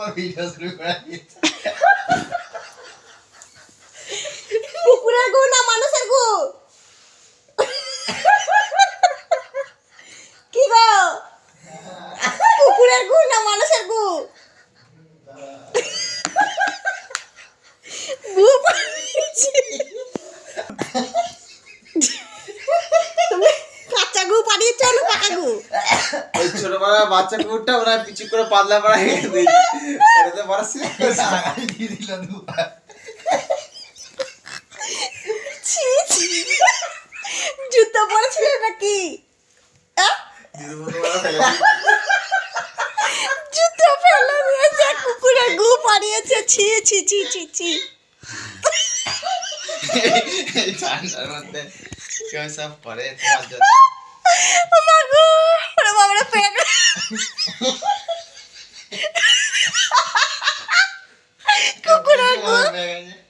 এরপর ভিডিও শুরু করে কুকুরের গু না, মানুষের গু। কি গো? কুকুরের গু না, মানুষের গু? গু পাঠিয়েছি। গু পাঠিয়েছ না পাকা গু ওই ছোটবেলা বাচ্চা কুকুরটা ওরা পিছু করে পাতলা পাড়া দিয়েছে ওটাতে বড় ছিল। দিয়ে দিল দুবার জুতো পরেছিল নাকি? জুতো ফেলে দিয়েছে কুকুরের গু পাড়িয়েছে। ছি ছি ছি ছি ছি। ঠান্ডার মধ্যে কেউ সব করে তোমার কুকুরের গু হয়ে গেছে।